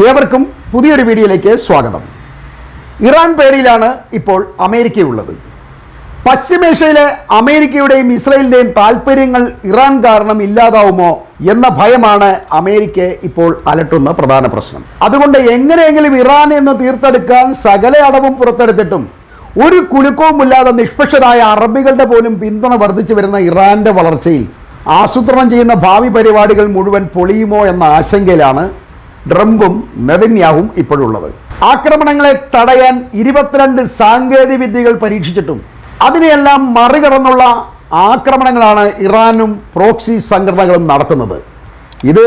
ഏവർക്കും പുതിയൊരു വീഡിയോയിലേക്ക് സ്വാഗതം. ഇറാൻ പേടിയിലാണ് ഇപ്പോൾ അമേരിക്കയുള്ളത്. പശ്ചിമേഷ്യയിലെ അമേരിക്കയുടെയും ഇസ്രയേലിന്റെയും താല്പര്യങ്ങൾ ഇറാൻ കാരണം ഇല്ലാതാവുമോ എന്ന ഭയമാണ് അമേരിക്ക ഇപ്പോൾ അലട്ടുന്ന പ്രധാന പ്രശ്നം. അതുകൊണ്ട് എങ്ങനെയെങ്കിലും ഇറാൻ എന്ന് തീർത്തെടുക്കാൻ സകല അടവും പുറത്തെടുത്തിട്ടും ഒരു കുലുക്കവുമില്ലാതെ നിഷ്പക്ഷരായ അറബികളുടെ പോലും പിന്തുണ വർദ്ധിച്ചു വരുന്ന ഇറാന്റെ വളർച്ചയിൽ ആസൂത്രണം ചെയ്യുന്ന ഭാവി പരിപാടികൾ മുഴുവൻ പൊളിയുമോ എന്ന ആശങ്കയിലാണ് ട്രംപും നെതന്യാഹും ഇപ്പോഴുള്ളത്. ആക്രമണങ്ങളെ തടയാൻ ഇരുപത്തിരണ്ട് സാങ്കേതിക വിദ്യകൾ പരീക്ഷിച്ചിട്ടും അതിനെയെല്ലാം മറികടന്നുള്ള ആക്രമണങ്ങളാണ് ഇറാനും പ്രോക്സി സംഘടനകളും നടത്തുന്നത്. ഇത്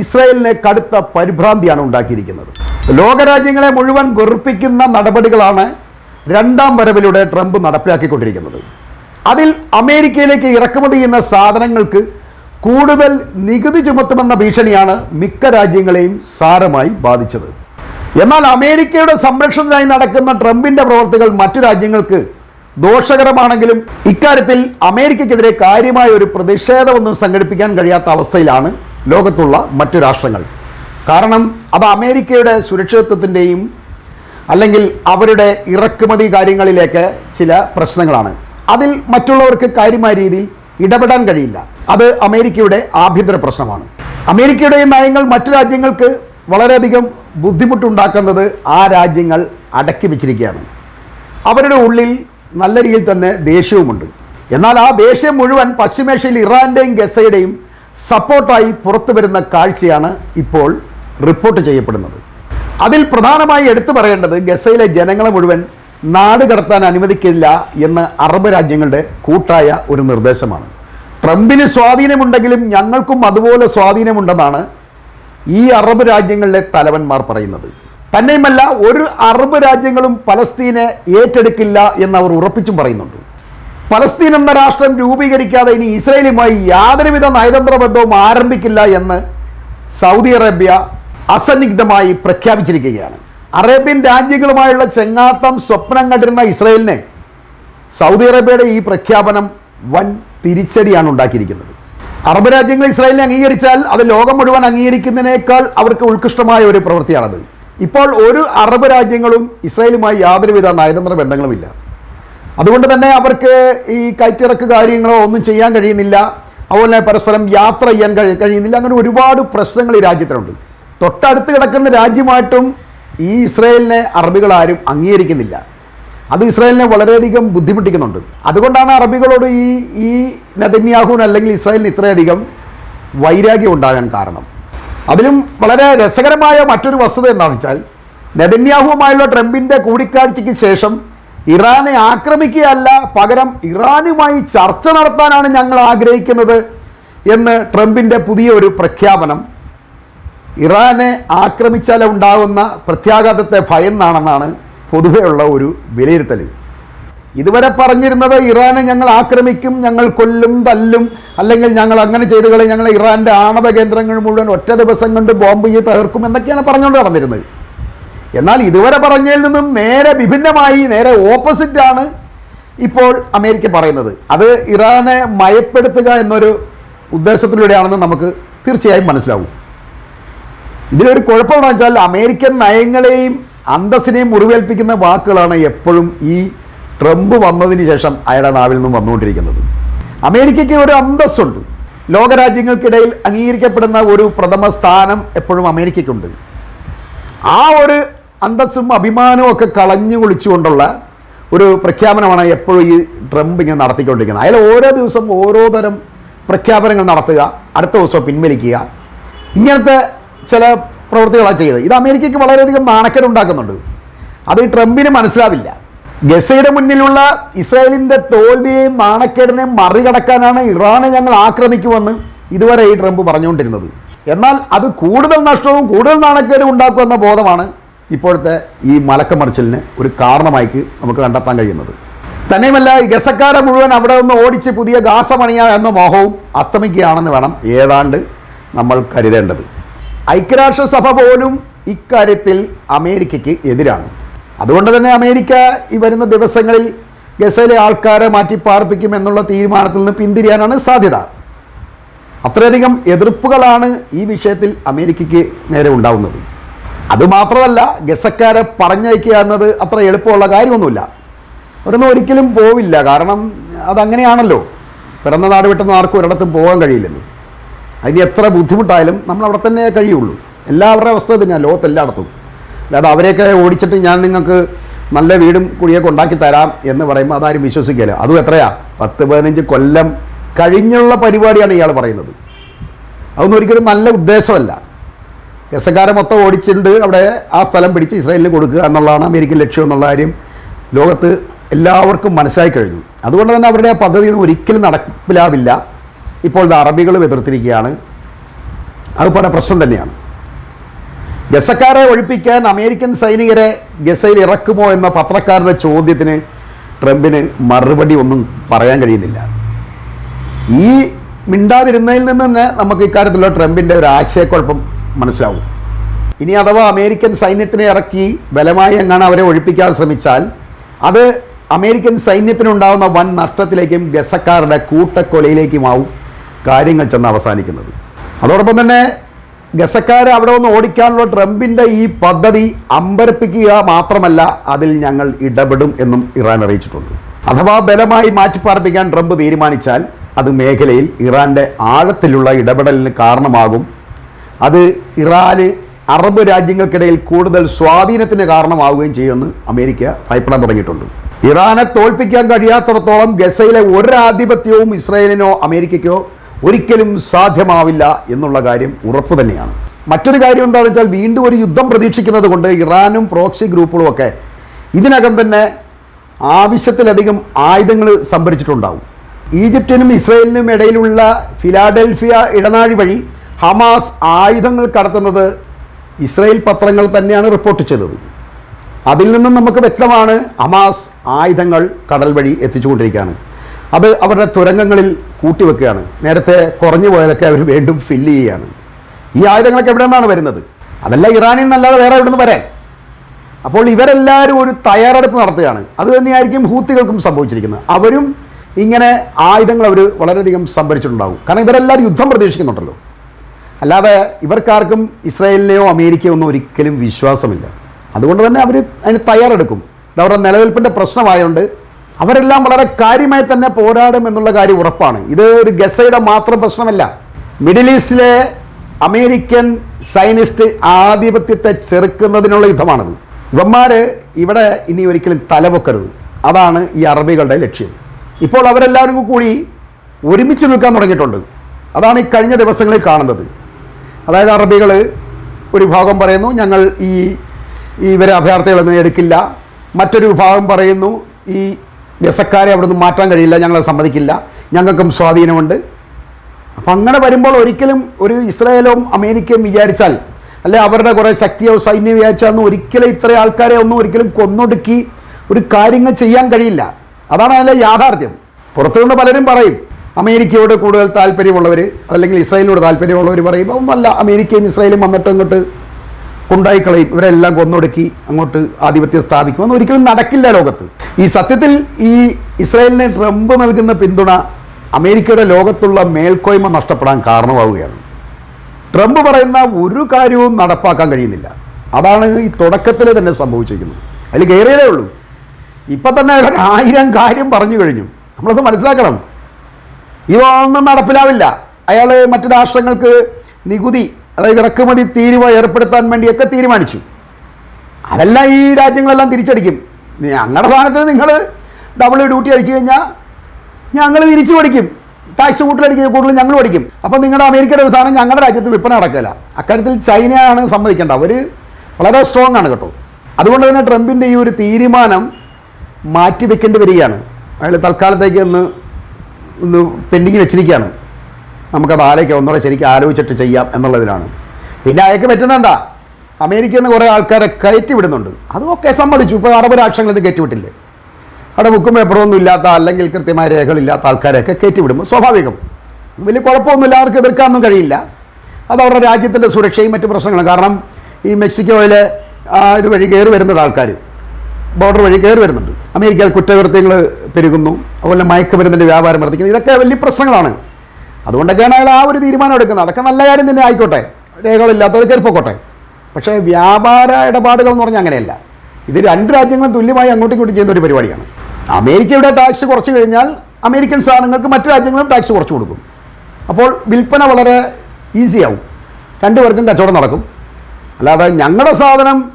ഇസ്രായേലിനെ കടുത്ത പരിഭ്രാന്തിയാണ് ഉണ്ടാക്കിയിരിക്കുന്നത്. ലോകരാജ്യങ്ങളെ മുഴുവൻ വെറുപ്പിക്കുന്ന നടപടികളാണ് രണ്ടാം വരവിലൂടെ ട്രംപ് നടപ്പിലാക്കിക്കൊണ്ടിരിക്കുന്നത്. അതിൽ അമേരിക്കയിലേക്ക് ഇറക്കുമതി ചെയ്യുന്ന സാധനങ്ങൾക്ക് കൂടുതൽ നികുതി ചുമത്തുമെന്ന ഭീഷണിയാണ് മിക്ക രാജ്യങ്ങളെയും സാരമായി ബാധിച്ചത്. എന്നാൽ അമേരിക്കയുടെ സംരക്ഷണത്തിനായി നടക്കുന്ന ട്രംപിന്റെ പ്രവർത്തികൾ മറ്റു രാജ്യങ്ങൾക്ക് ദോഷകരമാണെങ്കിലും ഇക്കാര്യത്തിൽ അമേരിക്കയ്ക്കെതിരെ കാര്യമായ ഒരു പ്രതിഷേധമൊന്നും സംഘടിപ്പിക്കാൻ കഴിയാത്ത അവസ്ഥയിലാണ് ലോകത്തുള്ള മറ്റു രാഷ്ട്രങ്ങൾ. കാരണം അത് അമേരിക്കയുടെ സുരക്ഷിതത്വത്തിന്റെയും അല്ലെങ്കിൽ അവരുടെ ഇറക്കുമതി കാര്യങ്ങളിലേക്ക് ചില പ്രശ്നങ്ങളാണ്. അതിൽ മറ്റുള്ളവർക്ക് കാര്യമായ രീതിയിൽ ഇടപെടാൻ കഴിയില്ല. അത് അമേരിക്കയുടെ ആഭ്യന്തര പ്രശ്നമാണ്. അമേരിക്കയുടെ നയങ്ങൾ മറ്റു രാജ്യങ്ങൾക്ക് വളരെയധികം ബുദ്ധിമുട്ടുണ്ടാക്കുന്നത് ആ രാജ്യങ്ങൾ അടക്കി വെച്ചിരിക്കുകയാണ്. അവരുടെ ഉള്ളിൽ നല്ല രീതിയിൽ തന്നെ ദേഷ്യവുമുണ്ട്. എന്നാൽ ആ ദേഷ്യം മുഴുവൻ പശ്ചിമേഷ്യയിൽ ഇറാന്റെയും ഗസയുടെയും സപ്പോർട്ടായി പുറത്തു വരുന്ന കാഴ്ചയാണ് ഇപ്പോൾ റിപ്പോർട്ട് ചെയ്യപ്പെടുന്നത്. അതിൽ പ്രധാനമായി എടുത്തു പറയേണ്ടത് ഗസയിലെ ജനങ്ങളെ മുഴുവൻ നാട് കടത്താൻ അനുവദിക്കില്ല എന്ന് അറബ് രാജ്യങ്ങളുടെ കൂട്ടായ ഒരു നിർദ്ദേശമാണ്. ട്രംപിന് സ്വാധീനമുണ്ടെങ്കിലും ഞങ്ങൾക്കും അതുപോലെ സ്വാധീനമുണ്ടെന്നാണ് ഈ അറബ് രാജ്യങ്ങളിലെ തലവന്മാർ പറയുന്നത്. തന്നെയുമല്ല ഒരു അറബ് രാജ്യങ്ങളും പലസ്തീനെ ഏറ്റെടുക്കില്ല എന്ന് അവർ ഉറപ്പിച്ചും പറയുന്നുണ്ട്. പലസ്തീൻ എന്ന രാഷ്ട്രം രൂപീകരിക്കാതെ ഇനി ഇസ്രയേലുമായി യാതൊരുവിധ നയതന്ത്ര ബന്ധവും ആരംഭിക്കില്ല എന്ന് സൗദി അറേബ്യ അസന്നിഗ്ധമായി പ്രഖ്യാപിച്ചിരിക്കുകയാണ്. അറേബ്യൻ രാജ്യങ്ങളുമായുള്ള ചെങ്ങാത്തം സ്വപ്നം കണ്ടിരുന്ന ഇസ്രയേലിനെ സൗദി അറേബ്യയുടെ ഈ പ്രഖ്യാപനം വൻ തിരിച്ചടിയാണ് ഉണ്ടാക്കിയിരിക്കുന്നത്. അറബ് രാജ്യങ്ങൾ ഇസ്രായേലിനെ അംഗീകരിച്ചാൽ അത് ലോകം മുഴുവൻ അംഗീകരിക്കുന്നതിനേക്കാൾ അവർക്ക് ഉത്കൃഷ്ടമായ ഒരു പ്രവൃത്തിയാണത്. ഇപ്പോൾ ഒരു അറബ് രാജ്യങ്ങളും ഇസ്രായേലുമായി യാതൊരുവിധ നയതന്ത്ര ബന്ധങ്ങളുമില്ല. അതുകൊണ്ട് തന്നെ അവർക്ക് ഈ കയറ്റിറക്ക് കാര്യങ്ങളോ ഒന്നും ചെയ്യാൻ കഴിയുന്നില്ല. അതുപോലെ പരസ്പരം യാത്ര ചെയ്യാൻ കഴിയുന്നില്ല. അങ്ങനെ ഒരുപാട് പ്രശ്നങ്ങൾ ഈ രാജ്യത്തിനുണ്ട്. തൊട്ടടുത്ത് കിടക്കുന്ന രാജ്യമായിട്ടും ഈ ഇസ്രായേലിനെ അറബികൾ ആരും അംഗീകരിക്കുന്നില്ല. അത് ഇസ്രായേലിനെ വളരെയധികം ബുദ്ധിമുട്ടിക്കുന്നുണ്ട്. അതുകൊണ്ടാണ് അറബികളോട് ഈ ഈ നെതന്യാഹുവിന് അല്ലെങ്കിൽ ഇസ്രായേലിന് ഇത്രയധികം വൈരാഗ്യം ഉണ്ടാകാൻ കാരണം. അതിലും വളരെ രസകരമായ മറ്റൊരു വസ്തുത എന്താണെന്ന് വെച്ചാൽ നെതന്യാഹുവുമായുള്ള ട്രംപിന്റെ കൂടിക്കാഴ്ചയ്ക്ക് ശേഷം ഇറാനെ ആക്രമിക്കുകയല്ല പകരം ഇറാനുമായി ചർച്ച നടത്താനാണ് ഞങ്ങൾ ആഗ്രഹിക്കുന്നത് എന്ന് ട്രംപിന്റെ പുതിയ ഒരു പ്രഖ്യാപനം ഇറാനെ ആക്രമിച്ചാൽ ഉണ്ടാകുന്ന പ്രത്യാഘാതത്തെ ഭയന്നാണെന്നാണ് പൊതുവെയുള്ള ഒരു വിലയിരുത്തൽ ഇതുവരെ പറഞ്ഞിരുന്നത് ഇറാനെ ഞങ്ങൾ ആക്രമിക്കും ഞങ്ങൾ കൊല്ലും തല്ലും അല്ലെങ്കിൽ ഞങ്ങൾ അങ്ങനെ ചെയ്തു കളയും ഞങ്ങൾ ഇറാന്റെ ആണവ കേന്ദ്രങ്ങൾ മുഴുവൻ ഒറ്റ ദിവസം കൊണ്ട് ബോംബ് ചെയ്ത് തകർക്കും എന്നൊക്കെയാണ് പറഞ്ഞുകൊണ്ട് നടന്നിരുന്നത്. എന്നാൽ ഇതുവരെ പറഞ്ഞതിൽ നിന്നും നേരെ വിഭിന്നമായി നേരെ ഓപ്പോസിറ്റാണ് ഇപ്പോൾ അമേരിക്ക പറയുന്നത്. അത് ഇറാനെ മയപ്പെടുത്തുക എന്നൊരു ഉദ്ദേശത്തിലൂടെയാണെന്ന് നമുക്ക് തീർച്ചയായും മനസ്സിലാവും. ഇതിലൊരു കുഴപ്പമെന്ന് വെച്ചാൽ അമേരിക്കൻ നയങ്ങളെയും അന്തസ്സിനെയും മുറിവേൽപ്പിക്കുന്ന വാക്കുകളാണ് എപ്പോഴും ഈ ട്രംപ് വന്നതിന് ശേഷം അയാളുടെ നാവിൽ നിന്നും വന്നുകൊണ്ടിരിക്കുന്നത്. അമേരിക്കയ്ക്ക് ഒരു അന്തസ്സുണ്ട്. ലോകരാജ്യങ്ങൾക്കിടയിൽ അംഗീകരിക്കപ്പെടുന്ന ഒരു പ്രഥമ സ്ഥാനം എപ്പോഴും അമേരിക്കയ്ക്കുണ്ട്. ആ ഒരു അന്തസ്സും അഭിമാനവും ഒക്കെ കളഞ്ഞു കുളിച്ചുകൊണ്ടുള്ള ഒരു പ്രഖ്യാപനമാണ് എപ്പോഴും ഈ ട്രംപ് ഇങ്ങനെ നടത്തിക്കൊണ്ടിരിക്കുന്നത്. അയാൾ ഓരോ ദിവസം ഓരോ തരം പ്രഖ്യാപനങ്ങൾ നടത്തുക അടുത്ത ദിവസം പിൻവലിക്കുക. ഇങ്ങനത്തെ ചില പ്രവൃത്തികളാണ് ചെയ്തത്. ഇത് അമേരിക്കയ്ക്ക് വളരെയധികം നാണക്കേടുണ്ടാക്കുന്നുണ്ട്. അത് ഈ ട്രംപിന് മനസ്സിലാവില്ല. ഗസയുടെ മുന്നിലുള്ള ഇസ്രായേലിന്റെ തോൽവിയെയും നാണക്കേടിനെയും മറികടക്കാനാണ് ഇറാനെ ഞങ്ങൾ ആക്രമിക്കുമെന്ന് ഇതുവരെ ഈ ട്രംപ് പറഞ്ഞുകൊണ്ടിരുന്നത്. എന്നാൽ അത് കൂടുതൽ നഷ്ടവും കൂടുതൽ നാണക്കേടും ഉണ്ടാക്കുമെന്ന ബോധമാണ് ഇപ്പോഴത്തെ ഈ മലക്കമറിച്ചിലിന് ഒരു കാരണമായിട്ട് നമുക്ക് കണ്ടെത്താൻ കഴിയുന്നത്. തന്നെയുമല്ല ഈ ഗസക്കാരെ മുഴുവൻ അവിടെ നിന്ന് ഓടിച്ച് പുതിയ ഗാസമണിയ എന്ന മോഹവും അസ്തമിക്കുകയാണെന്ന് വേണം ഏതാണ്ട് നമ്മൾ കരുതേണ്ടത്. ഐക്യരാഷ്ട്രസഭ പോലും ഇക്കാര്യത്തിൽ അമേരിക്കയ്ക്ക് എതിരാണ്. അതുകൊണ്ട് തന്നെ അമേരിക്ക ഈ വരുന്ന ദിവസങ്ങളിൽ ഗസയിലെ ആൾക്കാരെ മാറ്റി പാർപ്പിക്കും എന്നുള്ള തീരുമാനത്തിൽ നിന്ന് പിന്തിരിയാനാണ് സാധ്യത. അത്രയധികം എതിർപ്പുകളാണ് ഈ വിഷയത്തിൽ അമേരിക്കയ്ക്ക് നേരെ ഉണ്ടാവുന്നത്. അതുമാത്രമല്ല ഗസക്കാരെ പറഞ്ഞയക്കുക എന്നത് അത്ര എളുപ്പമുള്ള കാര്യമൊന്നുമില്ല. അവരൊന്നും ഒരിക്കലും പോവില്ല. കാരണം അതങ്ങനെയാണല്ലോ. പിറന്ന നാട് വിട്ടൊന്നും ആർക്കും ഒരിടത്തും പോകാൻ കഴിയില്ലല്ലോ. അതിന് എത്ര ബുദ്ധിമുട്ടായാലും നമ്മൾ അവിടെ തന്നെ കഴിയുള്ളൂ. എല്ലാവരുടെ അവസ്ഥ തന്നെയാണ് ലോകത്തെല്ലായിടത്തും. അല്ലാതെ അവരെയൊക്കെ ഓടിച്ചിട്ട് ഞാൻ നിങ്ങൾക്ക് നല്ല വീടും കുടിയൊക്കെ ഉണ്ടാക്കി തരാം എന്ന് പറയുമ്പോൾ അതാരും വിശ്വസിക്കില്ല അതും എത്രയാ? പത്ത് പതിനഞ്ച് കൊല്ലം കഴിഞ്ഞുള്ള പരിപാടിയാണ് ഇയാൾ പറയുന്നത്. അതൊന്നും ഒരിക്കലും നല്ല ഉദ്ദേശമല്ല. ഗസക്കാരെ മൊത്തം ഓടിച്ചിട്ടുണ്ട് അവിടെ ആ സ്ഥലം പിടിച്ച് ഇസ്രായേലിന് കൊടുക്കുക എന്നുള്ളതാണ് അമേരിക്കൻ ലക്ഷ്യം എന്നുള്ള കാര്യം ലോകത്ത് എല്ലാവർക്കും മനസ്സിലായി കഴിഞ്ഞു. അതുകൊണ്ട് തന്നെ അവരുടെ പദ്ധതി ഒരിക്കലും നടപ്പിലാവില്ല. ഇപ്പോൾ ഇത് അറബികൾ എതിർത്തിരിക്കുകയാണ്. അതുപോലെ പ്രശ്നം തന്നെയാണ്. ഗസക്കാരെ ഒഴിപ്പിക്കാൻ അമേരിക്കൻ സൈനികരെ ഗസയിൽ ഇറക്കുമോ എന്ന പത്രക്കാരുടെ ചോദ്യത്തിന് ട്രംപിന് മറുപടി ഒന്നും പറയാൻ കഴിയുന്നില്ല. ഈ മിണ്ടാതിരുന്നതിൽ നിന്ന് തന്നെ നമുക്ക് ഇക്കാര്യത്തിലുള്ള ട്രംപിന്റെ ഒരു ആശയക്കുഴപ്പം മനസ്സിലാവും. ഇനി അഥവാ അമേരിക്കൻ സൈന്യത്തിനെ ഇറക്കി ബലമായി എങ്ങാണ് അവരെ ഒഴിപ്പിക്കാൻ ശ്രമിച്ചാൽ അത് അമേരിക്കൻ സൈന്യത്തിനുണ്ടാകുന്ന വൻ നഷ്ടത്തിലേക്കും ഗസക്കാരുടെ കൂട്ടക്കൊലയിലേക്കുമാവും കാര്യങ്ങൾ ചെന്ന് അവസാനിക്കുന്നത്. അതോടൊപ്പം തന്നെ ഗസക്കാരെ അവിടെ ഒന്ന് ഓടിക്കാനുള്ള ട്രംപിന്റെ ഈ പദ്ധതി അമ്പരപ്പിക്കുക മാത്രമല്ല അതിൽ ഞങ്ങൾ ഇടപെടും എന്നും ഇറാൻ അറിയിച്ചിട്ടുണ്ട്. അഥവാ ബലമായി മാറ്റിപ്പാർപ്പിക്കാൻ ട്രംപ് തീരുമാനിച്ചാൽ അത് മേഖലയിൽ ഇറാന്റെ ആഴത്തിലുള്ള ഇടപെടലിന് കാരണമാകും. അത് ഇറാന് അറബ് രാജ്യങ്ങൾക്കിടയിൽ കൂടുതൽ സ്വാധീനത്തിന് കാരണമാവുകയും ചെയ്യുമെന്ന് അമേരിക്ക ഭയപ്പെടാൻ തുടങ്ങിയിട്ടുണ്ട്. ഇറാനെ തോൽപ്പിക്കാൻ കഴിയാത്തിടത്തോളം ഗസയിലെ ഒരാധിപത്യവും ഇസ്രയേലിനോ അമേരിക്കയ്ക്കോ ഒരിക്കലും സാധ്യമാവില്ല എന്നുള്ള കാര്യം ഉറപ്പ് തന്നെയാണ്. മറ്റൊരു കാര്യം എന്താണെന്ന് വെച്ചാൽ വീണ്ടും ഒരു യുദ്ധം പ്രതീക്ഷിക്കുന്നത് കൊണ്ട് ഇറാനും പ്രോക്സി ഗ്രൂപ്പുകളും ഒക്കെ ഇതിനകം തന്നെ ആവശ്യത്തിലധികം ആയുധങ്ങൾ സംഭരിച്ചിട്ടുണ്ടാവും. ഈജിപ്തിനും ഇസ്രയേലിനും ഇടയിലുള്ള ഫിലാഡൽഫിയ ഇടനാഴി വഴി ഹമാസ് ആയുധങ്ങൾ കടത്തുന്നത് ഇസ്രയേൽ പത്രങ്ങൾ തന്നെയാണ് റിപ്പോർട്ട് ചെയ്തത്. അതിൽ നിന്നും നമുക്ക് വ്യക്തമാണ് ഹമാസ് ആയുധങ്ങൾ കടൽ വഴി എത്തിച്ചുകൊണ്ടിരിക്കുകയാണ്. അത് അവരുടെ തുരങ്കങ്ങളിൽ കൂട്ടിവെക്കുകയാണ്. നേരത്തെ കുറഞ്ഞു പോയതൊക്കെ അവർ വീണ്ടും ഫില്ല് ചെയ്യുകയാണ്. ഈ ആയുധങ്ങളൊക്കെ എവിടെ നിന്നാണ് വരുന്നത്? അതല്ല ഇറാനിൽ നിന്നല്ലാതെ വേറെ എവിടെ നിന്ന് വരാൻ? അപ്പോൾ ഇവരെല്ലാവരും ഒരു തയ്യാറെടുപ്പ് നടത്തുകയാണ്. അത് തന്നെയായിരിക്കും ഹൂത്തികൾക്കും സംഭവിച്ചിരിക്കുന്നത്. അവരും ഇങ്ങനെ ആയുധങ്ങൾ അവർ വളരെയധികം സംഭരിച്ചിട്ടുണ്ടാകും. കാരണം ഇവരെല്ലാവരും യുദ്ധം പ്രതീക്ഷിക്കുന്നുണ്ടല്ലോ. അല്ലാതെ ഇവർക്കാർക്കും ഇസ്രായേലിനെയോ അമേരിക്കയോ ഒന്നും ഒരിക്കലും വിശ്വാസമില്ല. അതുകൊണ്ട് തന്നെ അവർ അതിന് തയ്യാറെടുക്കും. അവരുടെ നിലനിൽപ്പിന്റെ പ്രശ്നമായതുകൊണ്ട് അവരെല്ലാം വളരെ കാര്യമായി തന്നെ പോരാടും എന്നുള്ള കാര്യം ഉറപ്പാണ്. ഇത് ഒരു ഗസയുടെ മാത്രം പ്രശ്നമല്ല. മിഡിൽ ഈസ്റ്റിലെ അമേരിക്കൻ സൈനിസ്റ്റ് ആധിപത്യത്തെ ചെറുക്കുന്നതിനുള്ള യുദ്ധമാണത്. ഇവന്മാര് ഇവിടെ ഇനി ഒരിക്കലും തലവെക്കരുത് അതാണ് ഈ അറബികളുടെ ലക്ഷ്യം. ഇപ്പോൾ അവരെല്ലാവരും കൂടി ഒരുമിച്ച് നിൽക്കാൻ തുടങ്ങിയിട്ടുണ്ട്. അതാണ് ഈ കഴിഞ്ഞ ദിവസങ്ങളിൽ കാണുന്നത്. അതായത് അറബികൾ ഒരു ഭാഗം പറയുന്നു ഞങ്ങൾ ഈ ഇവരെ അഭയാർത്ഥികളൊന്നും എടുക്കില്ല. മറ്റൊരു വിഭാഗം പറയുന്നു ഈ ഗസക്കാരെ അവിടെ നിന്ന് മാറ്റാൻ കഴിയില്ല ഞങ്ങളത് സമ്മതിക്കില്ല ഞങ്ങൾക്കും സ്വാധീനമുണ്ട്. അപ്പം അങ്ങനെ വരുമ്പോൾ ഒരിക്കലും ഒരു ഇസ്രായേലും അമേരിക്കയും വിചാരിച്ചാൽ അല്ലെ അവരുടെ കുറേ ശക്തിയോ സൈന്യം വിചാരിച്ചാൽ ഒരിക്കലും ഇത്ര ആൾക്കാരെ ഒന്നും ഒരിക്കലും കൊന്നൊടുക്കി ഒരു കാര്യങ്ങൾ ചെയ്യാൻ കഴിയില്ല. അതാണ് അതിലെ യാഥാർത്ഥ്യം. പുറത്തുനിന്ന് പലരും പറയും അമേരിക്കയോട് കൂടുതൽ താല്പര്യമുള്ളവർ അല്ലെങ്കിൽ ഇസ്രായേലിനോട് താല്പര്യമുള്ളവർ പറയും അല്ല അമേരിക്കയും ഇസ്രായേലും വന്നിട്ട് അങ്ങോട്ട് കൊണ്ടായി കളയും ഇവരെല്ലാം കൊന്നൊടുക്കി അങ്ങോട്ട് ആധിപത്യം സ്ഥാപിക്കും അന്ന് ഒരിക്കലും നടക്കില്ല ലോകത്ത്. ഈ സത്യത്തിൽ ഈ ഇസ്രായേലിന് ട്രംപ് നൽകുന്ന പിന്തുണ അമേരിക്കയുടെ ലോകത്തുള്ള മേൽക്കോയ്മ നഷ്ടപ്പെടാൻ കാരണമാവുകയാണ്. ട്രംപ് പറയുന്ന ഒരു കാര്യവും നടപ്പാക്കാൻ കഴിയുന്നില്ല. അതാണ് ഈ തുടക്കത്തിൽ തന്നെ സംഭവിച്ചിരിക്കുന്നത്. അതിൽ കയറിയതേ ഉള്ളൂ. ഇപ്പം തന്നെ ഒരു ആയിരം കാര്യം പറഞ്ഞു കഴിഞ്ഞു. നമ്മളത് മനസ്സിലാക്കണം. ഇതൊന്നും നടപ്പിലാവില്ല. അയാൾ മറ്റു രാഷ്ട്രങ്ങൾക്ക് നികുതി അതായത് ഇറക്കുമതി തീരുവ ഏർപ്പെടുത്താൻ വേണ്ടിയൊക്കെ തീരുമാനിച്ചു. അതെല്ലാം ഈ രാജ്യങ്ങളെല്ലാം തിരിച്ചടിക്കും. ഞങ്ങളുടെ സ്ഥാനത്ത് നിങ്ങൾ ഡബിൾ ഡ്യൂട്ടി അടിച്ചു കഴിഞ്ഞാൽ ഞങ്ങൾ തിരിച്ചു പഠിക്കും. ടാക്സ് കൂട്ടിലടിക്കുക കൂടുതൽ ഞങ്ങൾ പഠിക്കും. അപ്പോൾ നിങ്ങളുടെ അമേരിക്കയുടെ ഒരു സാധനം ഞങ്ങളുടെ രാജ്യത്ത് വിൽപ്പന നടക്കില്ല. അക്കാര്യത്തിൽ ചൈനയാണ് സമ്മതിക്കേണ്ടത് അവർ വളരെ സ്ട്രോങ് ആണ് കേട്ടോ. അതുകൊണ്ട് തന്നെ ട്രംപിന്റെ ഈ ഒരു തീരുമാനം മാറ്റിവെക്കേണ്ടി വരികയാണ്. അയാൾ തൽക്കാലത്തേക്ക് ഒന്ന് ഒന്ന് പെൻഡിങ് വെച്ചിരിക്കുകയാണ്. നമുക്കത് ആലോചിക്കാം ഒന്നുകൂടെ ശരിക്കും ആലോചിച്ചിട്ട് ചെയ്യാം എന്നുള്ളതിലാണ്. പിന്നെ അയാൾക്ക് പറ്റുന്ന എന്താ? അമേരിക്കയിൽ നിന്ന് കുറേ ആൾക്കാരെ കയറ്റി വിടുന്നുണ്ട്. അതൊക്കെ സമ്മതിച്ചു. ഇപ്പോൾ അറബ് രാഷ്ട്രങ്ങളിൽ ഇത് കയറ്റിവിട്ടില്ലേ അവിടെ ബുക്കും പേപ്പറും ഒന്നും ഇല്ലാത്ത അല്ലെങ്കിൽ കൃത്യമായ രേഖകളില്ലാത്ത ആൾക്കാരെയൊക്കെ കയറ്റി വിടുമ്പോൾ സ്വാഭാവികം. വലിയ കുഴപ്പമൊന്നുമില്ല അവർക്ക് എതിർക്കാനൊന്നും കഴിയില്ല. അത് അവരുടെ രാജ്യത്തിന്റെ സുരക്ഷയും മറ്റു പ്രശ്നങ്ങളും. കാരണം ഈ മെക്സിക്കോയിൽ ഇത് വഴി കയറി വരുന്നുണ്ട് ആൾക്കാർ ബോർഡർ വഴി കയറി വരുന്നുണ്ട്. അമേരിക്കയിൽ കുറ്റകൃത്യങ്ങൾ പെരുകുന്നു. അതുപോലെ മയക്കുമരുന്നിന്റെ വ്യാപാരം വർദ്ധിക്കുന്നു. ഇതൊക്കെ വലിയ പ്രശ്നങ്ങളാണ്. അതുകൊണ്ടൊക്കെയാണ് അയാൾ ആ ഒരു തീരുമാനം എടുക്കുന്നത്. അതൊക്കെ നല്ല കാര്യം തന്നെ ആയിക്കോട്ടെ. രേഖകളില്ലാത്തവർ കയറിപ്പോക്കോട്ടെ പക്ഷേ വ്യാപാര ഇടപാടുകൾ എന്ന് പറഞ്ഞാൽ അങ്ങനെയല്ല. ഇത് രണ്ട് രാജ്യങ്ങളും തുല്യമായി അങ്ങോട്ടും ഇങ്ങോട്ടും ചെയ്യുന്ന ഒരു പരിപാടിയാണ്. അമേരിക്കയുടെ ടാക്സ് കുറച്ച് കഴിഞ്ഞാൽ അമേരിക്കൻ സാധനങ്ങൾക്ക് മറ്റു രാജ്യങ്ങളും ടാക്സ് കുറച്ച് കൊടുക്കും. അപ്പോൾ വിൽപ്പന വളരെ ഈസിയാവും രണ്ടു പേർക്കും കച്ചവടം നടക്കും. അല്ലാതെ ഞങ്ങളുടെ സാധനം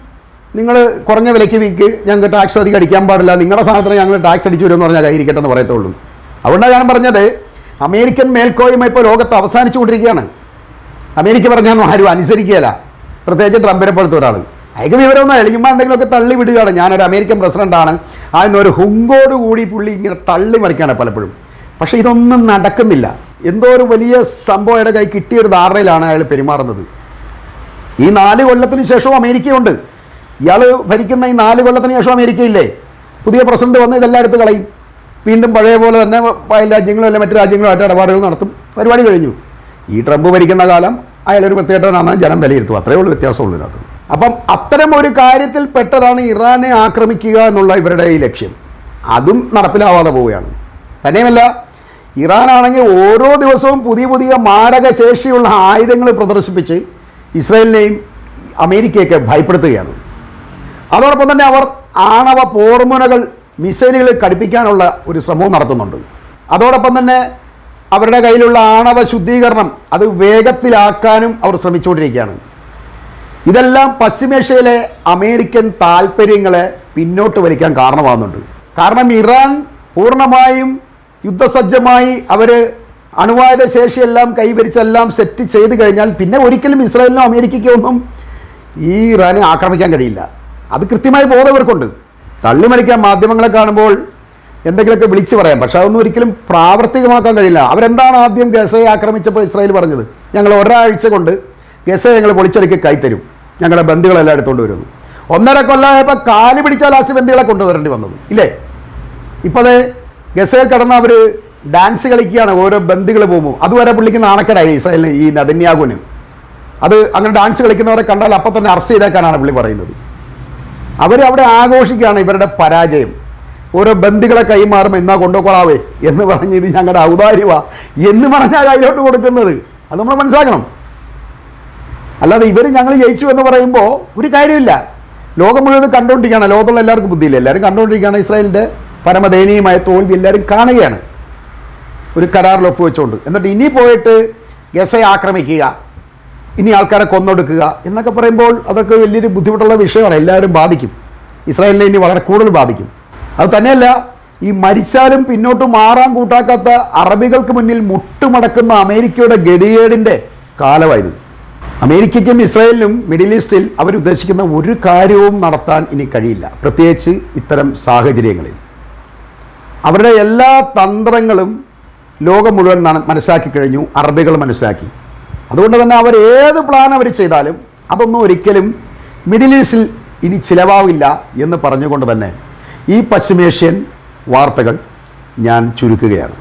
നിങ്ങൾ കുറഞ്ഞ വിലയ്ക്ക് വിൽക്ക് ഞങ്ങൾക്ക് ടാക്സ് അധികം അടിക്കാൻ പാടില്ല. നിങ്ങളുടെ സാധനത്തിന് ഞങ്ങൾ ടാക്സ് അടിച്ചു വരുമെന്ന് പറഞ്ഞാൽ കൈയിരിക്കട്ടെ എന്ന് പറയത്തുള്ളൂ. അതുകൊണ്ടാണ് ഞാൻ പറഞ്ഞത് അമേരിക്കൻ മേൽക്കോയ്മ ഇപ്പോൾ ലോകത്ത് അവസാനിച്ചു കൊണ്ടിരിക്കുകയാണ് അമേരിക്ക പറഞ്ഞാൽ ആരും അനുസരിക്കുകയില്ല. പ്രത്യേകിച്ച് ട്രംപിനെ പോലത്തെ ഒരാൾ അയക്ക് വിവരമൊന്നും എളിയുമ്പോൾ എന്തെങ്കിലുമൊക്കെ തള്ളി വിടുകയാണ്. ഞാനൊരു അമേരിക്കൻ പ്രസിഡന്റാണ് അതിനൊരു ഹുങ്കോട് കൂടി പുള്ളി ഇങ്ങനെ തള്ളി മറിക്കുകയാണ് പലപ്പോഴും. പക്ഷേ ഇതൊന്നും നടക്കുന്നില്ല. എന്തോ ഒരു വലിയ സംഭവം അയാളുടെ കൈ കിട്ടിയൊരു ധാരണയിലാണ് അയാൾ പെരുമാറുന്നത്. ഈ നാല് കൊല്ലത്തിന് ശേഷവും അമേരിക്കയുണ്ട്. ഇയാൾ ഭരിക്കുന്ന ഈ നാല് കൊല്ലത്തിന് ശേഷം അമേരിക്കയില്ലേ? പുതിയ പ്രസിഡന്റ് വന്ന് ഇതെല്ലാം എടുത്ത് കളയും. വീണ്ടും പഴയ പോലെ തന്നെ അയൽ രാജ്യങ്ങളും അല്ല മറ്റു രാജ്യങ്ങളുമായിട്ട് ഇടപാടുകൾ നടത്തും. പരിപാടി കഴിഞ്ഞു. ഈ ട്രംപ് ഭരിക്കുന്ന കാലം അയാളൊരു പ്രത്യേകനാണെന്ന് ജനം വിലയിരുത്തും അത്രയേ ഉള്ളൂ വ്യത്യാസമുള്ളൂ ഇതിനകത്ത്. അപ്പം അത്തരം ഒരു കാര്യത്തിൽ പെട്ടതാണ് ഇറാനെ ആക്രമിക്കുക എന്നുള്ള ഇവരുടെ ഈ ലക്ഷ്യം. അതും നടപ്പിലാവാതെ പോവുകയാണ്. തന്നെയുമല്ല ഇറാനാണെങ്കിൽ ഓരോ ദിവസവും പുതിയ പുതിയ മാരകശേഷിയുള്ള ആയുധങ്ങൾ പ്രദർശിപ്പിച്ച് ഇസ്രായേലിനെയും അമേരിക്കയൊക്കെ ഭയപ്പെടുത്തുകയാണ്. അതോടൊപ്പം തന്നെ അവർ ആണവ പോർമുനകൾ മിസൈലുകൾ ഘടിപ്പിക്കാനുള്ള ഒരു ശ്രമവും നടത്തുന്നുണ്ട്. അതോടൊപ്പം തന്നെ അവരുടെ കയ്യിലുള്ള ആണവ ശുദ്ധീകരണം അത് വേഗത്തിലാക്കാനും അവർ ശ്രമിച്ചുകൊണ്ടിരിക്കുകയാണ്. ഇതെല്ലാം പശ്ചിമേഷ്യയിലെ അമേരിക്കൻ താല്പര്യങ്ങളെ പിന്നോട്ട് വലിക്കാൻ കാരണമാകുന്നുണ്ട്. കാരണം ഇറാൻ പൂർണമായും യുദ്ധസജ്ജമായി അവർ അണുവായുധ ശേഷിയെല്ലാം കൈവരിച്ചെല്ലാം സെറ്റ് ചെയ്ത് കഴിഞ്ഞാൽ പിന്നെ ഒരിക്കലും ഇസ്രായേലിനോ അമേരിക്കയ്ക്കോ ഒന്നും ഈ ഇറാനെ ആക്രമിക്കാൻ കഴിയില്ല. അത് കൃത്യമായി ബോധം ഇവർക്കുണ്ട്. തള്ളിമറിക്കാൻ മാധ്യമങ്ങളെ കാണുമ്പോൾ എന്തെങ്കിലുമൊക്കെ വിളിച്ചു പറയാം. പക്ഷെ അതൊന്നും ഒരിക്കലും പ്രാവർത്തികമാക്കാൻ കഴിയില്ല. അവരെന്താണ് ആദ്യം ഗസയെ ആക്രമിച്ചപ്പോൾ ഇസ്രായേൽ പറഞ്ഞത്? ഞങ്ങൾ ഒരാഴ്ച കൊണ്ട് ഗസയെ ഞങ്ങൾ പൊളിച്ചടുക്കി കൈത്തരും ഞങ്ങളുടെ ബന്ധുക്കളെല്ലാം എടുത്തുകൊണ്ട് വരുന്നു. ഒന്നര കൊല്ലമായപ്പോൾ കാൽ പിടിച്ചാൽ ലാസ്റ്റ് ബന്ധികളെ കൊണ്ടുവരേണ്ടി വന്നത്. ഇല്ലേ? ഇപ്പോൾ അത് ഗസയിൽ കടന്ന് അവർ ഡാൻസ് കളിക്കുകയാണ്. ഓരോ ബന്ധുകൾ പോകുമ്പോൾ. അതുവരെ പുള്ളിക്ക് നാണക്കേടായി ഇസ്രായേലിന് ഈ നദന്യാകുന് അത് അങ്ങനെ ഡാൻസ് കളിക്കുന്നവരെ കണ്ടാൽ അപ്പം തന്നെ അറസ്റ്റ് ചെയ്തേക്കാനാണ് പുള്ളി പറയുന്നത്. അവർ അവിടെ ആഘോഷിക്കുകയാണ് ഇവരുടെ പരാജയം. ഓരോ ബന്ധുക്കളെ കൈമാറും എന്നാ കൊണ്ടുപോകാവേ എന്ന് പറഞ്ഞ് ഇത് ഞങ്ങളുടെ ഔദാര്യവാ എന്ന് പറഞ്ഞാൽ കയ്യിലോട്ട് കൊടുക്കുന്നത്. അത് നമ്മൾ മനസ്സിലാക്കണം. അല്ലാതെ ഇവർ ഞങ്ങൾ ജയിച്ചു എന്ന് പറയുമ്പോൾ ഒരു കാര്യമില്ല. ലോകം മുഴുവൻ കണ്ടുകൊണ്ടിരിക്കുകയാണ് ലോകത്തുള്ള എല്ലാവർക്കും ബുദ്ധിയില്ല. എല്ലാവരും കണ്ടുകൊണ്ടിരിക്കുകയാണ് ഇസ്രായേലിന്റെ പരമദയനീയമായ തോൽവി എല്ലാവരും കാണുകയാണ്. ഒരു കരാറിൽ ഒപ്പുവെച്ചുകൊണ്ട് എന്നിട്ട് ഇനി പോയിട്ട് ഗസയെ ആക്രമിക്കുക. ഇനി ആൾക്കാരെ കൊന്നൊടുക്കുക എന്നൊക്കെ പറയുമ്പോൾ അതൊക്കെ വലിയൊരു ബുദ്ധിമുട്ടുള്ള വിഷയമാണ്. എല്ലാവരും ബാധിക്കും. ഇസ്രായേലിനെ ഇനി വളരെ കൂടുതൽ ബാധിക്കും. അത് തന്നെയല്ല ഈ മരിച്ചാലും പിന്നോട്ട് മാറാൻ കൂട്ടാക്കാത്ത അറബികൾക്ക് മുന്നിൽ മുട്ടുമടക്കുന്ന അമേരിക്കയുടെ ഗഡിയേടിന്റെ കാലമായിരുന്നു. അമേരിക്കയ്ക്കും ഇസ്രായേലിനും മിഡിൽ ഈസ്റ്റിൽ അവരുദ്ദേശിക്കുന്ന ഒരു കാര്യവും നടത്താൻ ഇനി കഴിയില്ല. പ്രത്യേകിച്ച് ഇത്തരം സാഹചര്യങ്ങളിൽ. അവരുടെ എല്ലാ തന്ത്രങ്ങളും ലോകം മുഴുവൻ മനസ്സിലാക്കി കഴിഞ്ഞു. അറബികൾ മനസ്സിലാക്കി. അതുകൊണ്ട് തന്നെ അവർ ഏത് പ്ലാൻ അവർ ചെയ്താലും അതൊന്നും ഒരിക്കലും മിഡിൽ ഈസ്റ്റിൽ ഇനി ചിലവാവില്ല എന്ന് പറഞ്ഞുകൊണ്ട് തന്നെ ഈ പശ്ചിമേഷ്യൻ വാർത്തകൾ ഞാൻ ചുരുക്കുകയാണ്.